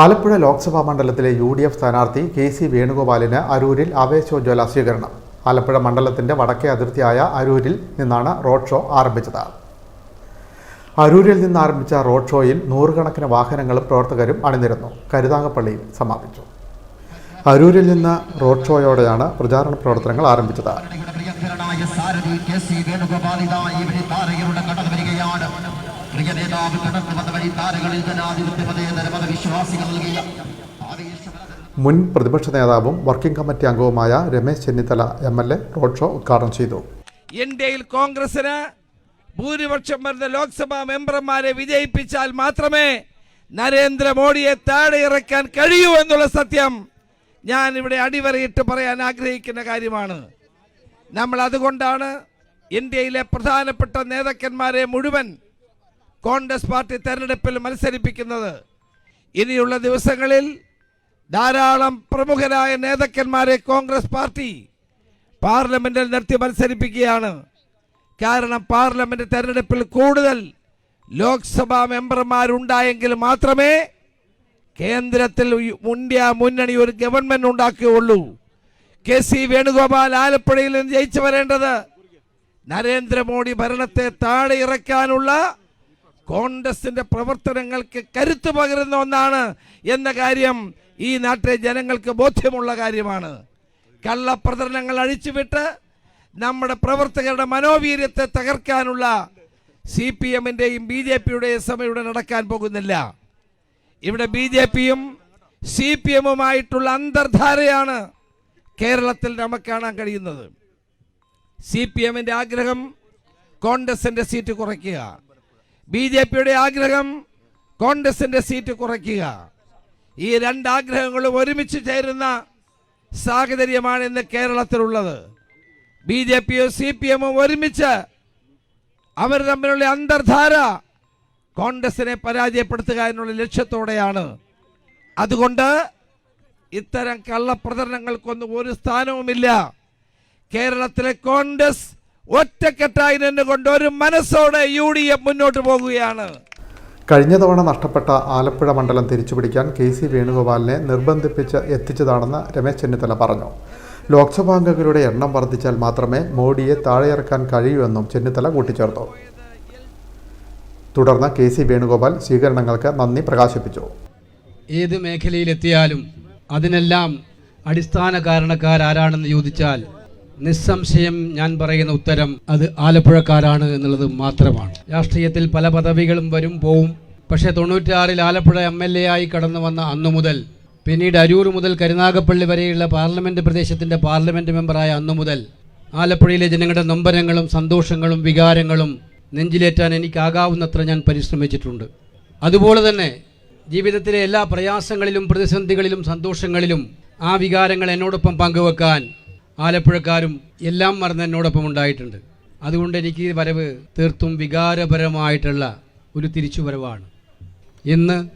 ആലപ്പുഴ ലോക്സഭാ മണ്ഡലത്തിലെ U D F സ്ഥാനാർത്ഥി K C വേണുഗോപാലിന് അരൂരിൽ ആവേശോജ്വല സ്വീകരണം ആലപ്പുഴ മണ്ഡലത്തിന്റെ വടക്കേ അതിർത്തിയായ അരൂരിൽ നിന്നാണ് റോഡ് ഷോ ആരംഭിച്ചത്. അരൂരിൽ നിന്ന് ആരംഭിച്ച റോഡ് ഷോയിൽ നൂറുകണക്കിന് വാഹനങ്ങളും പ്രവർത്തകരും അണിനിരന്നു. കരുതാങ്ങപ്പള്ളിയിൽ സമാപിച്ചു. അരൂരിൽ നിന്ന് റോഡ് ഷോയോടെയാണ് പ്രചാരണ പ്രവർത്തനങ്ങൾ ആരംഭിച്ചത്. സാരഥി കെ സി താരകരുടെ കടന്നു വരികയാണ്. പ്രിയ നേതാവ് കടന്നു വന്ന വഴി മതവിശ്വാസികൾ നൽകിയ മുൻ പ്രതിപക്ഷ നേതാവും വർക്കിംഗ് കമ്മിറ്റി അംഗവുമായ Ramesh Chennithala M L A road show ഉദ്ഘാടനം ചെയ്തു. ഇന്ത്യയിൽ കോൺഗ്രസിന് ഭൂരിപക്ഷം വരുന്ന ലോക്സഭാ മെമ്പർമാരെ വിജയിപ്പിച്ചാൽ മാത്രമേ നരേന്ദ്രമോദിയെ താഴെ ഇറക്കാൻ കഴിയൂ എന്നുള്ള സത്യം ഞാൻ ഇവിടെ അടിവരയിട്ട് പറയാൻ ആഗ്രഹിക്കുന്ന കാര്യമാണ്. നമ്മൾ അതുകൊണ്ടാണ് ഇന്ത്യയിലെ പ്രധാനപ്പെട്ട നേതാക്കന്മാരെ മുഴുവൻ കോൺഗ്രസ് പാർട്ടി തെരഞ്ഞെടുപ്പിൽ മത്സരിപ്പിക്കുന്നത്. ഇനിയുള്ള ദിവസങ്ങളിൽ ധാരാളം പ്രമുഖരായ നേതാക്കന്മാരെ കോൺഗ്രസ് പാർട്ടി പാർലമെന്റിൽ നിർത്തി മത്സരിപ്പിക്കുകയാണ്. കാരണം പാർലമെന്റ് തെരഞ്ഞെടുപ്പിൽ കൂടുതൽ ലോക്സഭാ മെമ്പർമാരുണ്ടായെങ്കിൽ മാത്രമേ കേന്ദ്രത്തിൽ മുണ്ടിയ മുന്നണി ഒരു ഗവൺമെന്റ് ഉണ്ടാക്കുകയുള്ളൂ. കെ സി വേണുഗോപാൽ ആലപ്പുഴയിൽ നിന്ന് ജയിച്ചു വരേണ്ടത് നരേന്ദ്രമോദി ഭരണത്തെ താഴെ ഇറക്കാനുള്ള കോൺഗ്രസിന്റെ പ്രവർത്തനങ്ങൾക്ക് കരുത്തു പകരുന്ന ഒന്നാണ് എന്ന കാര്യം ഈ നാട്ടിലെ ജനങ്ങൾക്ക് ബോധ്യമുള്ള കാര്യമാണ്. കള്ളപ്രചരണങ്ങൾ അഴിച്ചുവിട്ട് നമ്മുടെ പ്രവർത്തകരുടെ മനോവീര്യത്തെ തകർക്കാനുള്ള സി പി എമ്മിന്റെയും ബി ജെ പിയുടെയും സമയം ഇവിടെ നടക്കാൻ പോകുന്നില്ല. ഇവിടെ ബി ജെ പിയും സി പി എമ്മുമായിട്ടുള്ള അന്തർധാരയാണ് കേരളത്തിൽ നമുക്ക് കാണാൻ കഴിയുന്നത്. സി പി എമ്മിന്റെ ആഗ്രഹം കോൺഗ്രസിന്റെ സീറ്റ് കുറയ്ക്കുക. ബി ജെ പിയുടെ ആഗ്രഹം കോൺഗ്രസിന്റെ സീറ്റ് കുറയ്ക്കുക. ഈ രണ്ടാഗ്രഹങ്ങളും ഒരുമിച്ച് ചേരുന്ന സാഹചര്യമാണ് ഇന്ന് കേരളത്തിലുള്ളത്. ബി ജെ പിയും സി പി എമ്മും ഒരുമിച്ച് അവർ തമ്മിലുള്ള അന്തർധാര കോൺഗ്രസിനെ പരാജയപ്പെടുത്തുക എന്നുള്ള ലക്ഷ്യത്തോടെയാണ്. അതുകൊണ്ട് ഇത്തരം കള്ളപ്രചരണങ്ങൾക്കൊന്നും ഒരു സ്ഥാനവുമില്ല. കേരളത്തിലെ കോൺഗ്രസ് ഒറ്റക്കെട്ടായി നിന്നുകൊണ്ട് ഒരു മനസ്സോടെ യു ഡി എഫ് മുന്നോട്ട് പോകുകയാണ്. കഴിഞ്ഞ തവണ നഷ്ടപ്പെട്ട ആലപ്പുഴ മണ്ഡലം തിരിച്ചുപിടിക്കാൻ കെ സി വേണുഗോപാലിനെ നിർബന്ധിപ്പിച്ച് എത്തിച്ചതാണെന്ന് രമേശ് ചെന്നിത്തല പറഞ്ഞു. ലോക്സഭാംഗങ്ങളുടെ എണ്ണം വർദ്ധിച്ചാൽ മാത്രമേ മോഡിയെ താഴെയിറക്കാൻ കഴിയൂ എന്നും ചെന്നിത്തല കൂട്ടിച്ചേർത്തു. തുടർന്ന് കെ സി വേണുഗോപാൽ സ്വീകരണങ്ങൾക്ക് നന്ദി പ്രകാശിപ്പിച്ചു. ഏത് മേഖലയിലെത്തിയാലും അതിനെല്ലാം അടിസ്ഥാന കാരണക്കാരാരാണെന്ന് ചോദിച്ചാൽ നിസ്സംശയം ഞാൻ പറയുന്ന ഉത്തരം അത് ആലപ്പുഴക്കാരാണ് എന്നുള്ളത് മാത്രമാണ്. രാഷ്ട്രീയത്തിൽ പല പദവികളും വരും പോവും. പക്ഷേ തൊണ്ണൂറ്റാറിൽ ആലപ്പുഴ എം എൽ എ ആയി കടന്നു വന്ന അന്നു മുതൽ പിന്നീട് അരൂർ മുതൽ കരുനാഗപ്പള്ളി വരെയുള്ള പാർലമെന്റ് പ്രദേശത്തിന്റെ പാർലമെന്റ് മെമ്പറായ അന്നു മുതൽ ആലപ്പുഴയിലെ ജനങ്ങളുടെ നൊമ്പരങ്ങളും സന്തോഷങ്ങളും വികാരങ്ങളും നെഞ്ചിലേറ്റാൻ എനിക്കാകാവുന്നത്ര ഞാൻ പരിശ്രമിച്ചിട്ടുണ്ട്. അതുപോലെ തന്നെ ജീവിതത്തിലെ എല്ലാ പ്രയാസങ്ങളിലും പ്രതിസന്ധികളിലും സന്തോഷങ്ങളിലും ആ വികാരങ്ങൾ എന്നോടൊപ്പം പങ്കുവെക്കാൻ ആലപ്പുഴക്കാരും എല്ലാം മറന്ന് എന്നോടൊപ്പം ഉണ്ടായിട്ടുണ്ട്. അതുകൊണ്ട് എനിക്ക് ഈ വരവ് തീർത്തും വികാരപരമായിട്ടുള്ള ഒരു തിരിച്ചുവരവാണ്. ഇന്ന്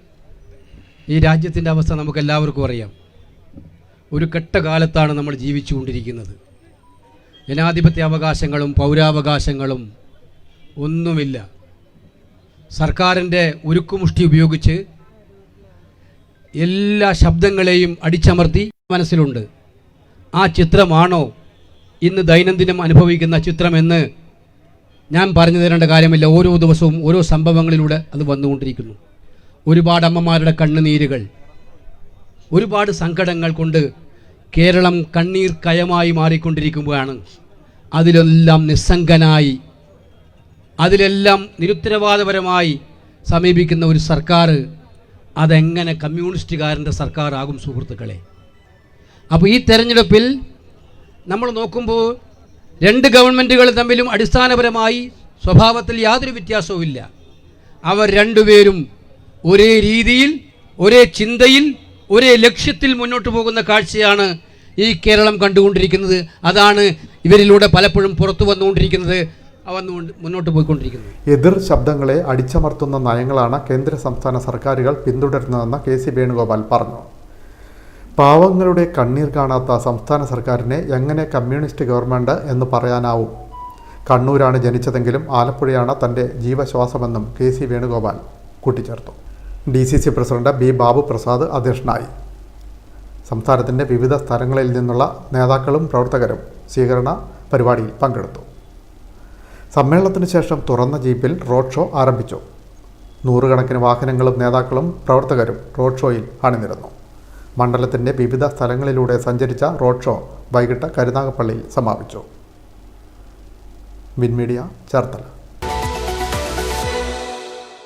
ഈ രാജ്യത്തിന്റെ അവസ്ഥ നമുക്ക് എല്ലാവർക്കും അറിയാം. ഒരു കെട്ട കാലത്താണ് നമ്മൾ ജീവിച്ചുകൊണ്ടിരിക്കുന്നത്. ജനാധിപത്യ അവകാശങ്ങളും പൗരാവകാശങ്ങളും ഒന്നുമില്ല. സർക്കാരിന്റെ ഉരുക്കുമുഷ്ടി ഉപയോഗിച്ച് എല്ലാ ശബ്ദങ്ങളെയും അടിച്ചമർത്തി മനസ്സിലുണ്ട്. ആ ചിത്രമാണോ ഇന്ന് ദൈനംദിനം അനുഭവിക്കുന്ന ചിത്രമെന്ന് ഞാൻ പറഞ്ഞു തരേണ്ട കാര്യമില്ല. ഓരോ ദിവസവും ഓരോ സംഭവങ്ങളിലൂടെ അത് വന്നുകൊണ്ടിരിക്കുന്നു. ഒരുപാട് അമ്മമാരുടെ കണ്ണുനീരുകൾ ഒരുപാട് സങ്കടങ്ങൾ കൊണ്ട് കേരളം കണ്ണീർ കയമായി മാറിക്കൊണ്ടിരിക്കുമ്പോഴാണ് അതിലെല്ലാം നിസ്സംഗനായി അതിലെല്ലാം നിരുത്തരവാദപരമായി സമീപിക്കുന്ന ഒരു സർക്കാർ അതെങ്ങനെ കമ്മ്യൂണിസ്റ്റുകാരന്റെ സർക്കാർ ആകും സുഹൃത്തുക്കളെ? അപ്പോൾ ഈ തെരഞ്ഞെടുപ്പിൽ നമ്മൾ നോക്കുമ്പോൾ രണ്ട് ഗവൺമെന്റുകൾ തമ്മിലും അടിസ്ഥാനപരമായി സ്വഭാവത്തിൽ യാതൊരു വ്യത്യാസവുമില്ല അവർ രണ്ടുപേരും ഒരേ രീതിയിൽ ഒരേ ചിന്തയിൽ ഒരേ ലക്ഷ്യത്തിൽ മുന്നോട്ട് പോകുന്ന കാഴ്ചയാണ് ഈ കേരളം കണ്ടുകൊണ്ടിരിക്കുന്നത്. അതാണ് ഇവരിലൂടെ പലപ്പോഴും പുറത്തു വന്നുകൊണ്ടിരിക്കുന്നത്. മുന്നോട്ട് പോയിക്കൊണ്ടിരിക്കുന്നത്. എതിർ ശബ്ദങ്ങളെ അടിച്ചമർത്തുന്ന നയങ്ങളാണ് കേന്ദ്ര സംസ്ഥാന സർക്കാരുകൾ പിന്തുടരുന്നതെന്ന് കെ സി വേണുഗോപാൽ പറഞ്ഞു. പാവങ്ങളുടെ കണ്ണീർ കാണാത്ത സംസ്ഥാന സർക്കാരിനെ എങ്ങനെ കമ്മ്യൂണിസ്റ്റ് ഗവൺമെന്റ് എന്ന് പറയാനാവും? കണ്ണൂരാണ് ജനിച്ചതെങ്കിലും ആലപ്പുഴയാണ് തന്റെ ജീവശ്വാസമെന്നും കെ സി വേണുഗോപാൽ കൂട്ടിച്ചേർത്തു. D C C president B Babu Prasad അധ്യക്ഷനായി. സംസ്ഥാനത്തിന്റെ വിവിധ സ്ഥലങ്ങളിൽ നിന്നുള്ള നേതാക്കളും പ്രവർത്തകരും സ്വീകരണ പരിപാടിയിൽ പങ്കെടുത്തു. സമ്മേളനത്തിന് ശേഷം തുറന്ന ജീപ്പിൽ റോഡ് ഷോ ആരംഭിച്ചു. നൂറുകണക്കിന് വാഹനങ്ങളും നേതാക്കളും പ്രവർത്തകരും റോഡ് ഷോയിൽ അണിനിരന്നു മണ്ഡലത്തിന്റെ വിവിധ സ്ഥലങ്ങളിലൂടെ സഞ്ചരിച്ച റോഡ് ഷോ വൈകിട്ട് കരുനാഗപ്പള്ളിയിൽ സമാപിച്ചു. വിൻമീഡിയ ചേർത്തല.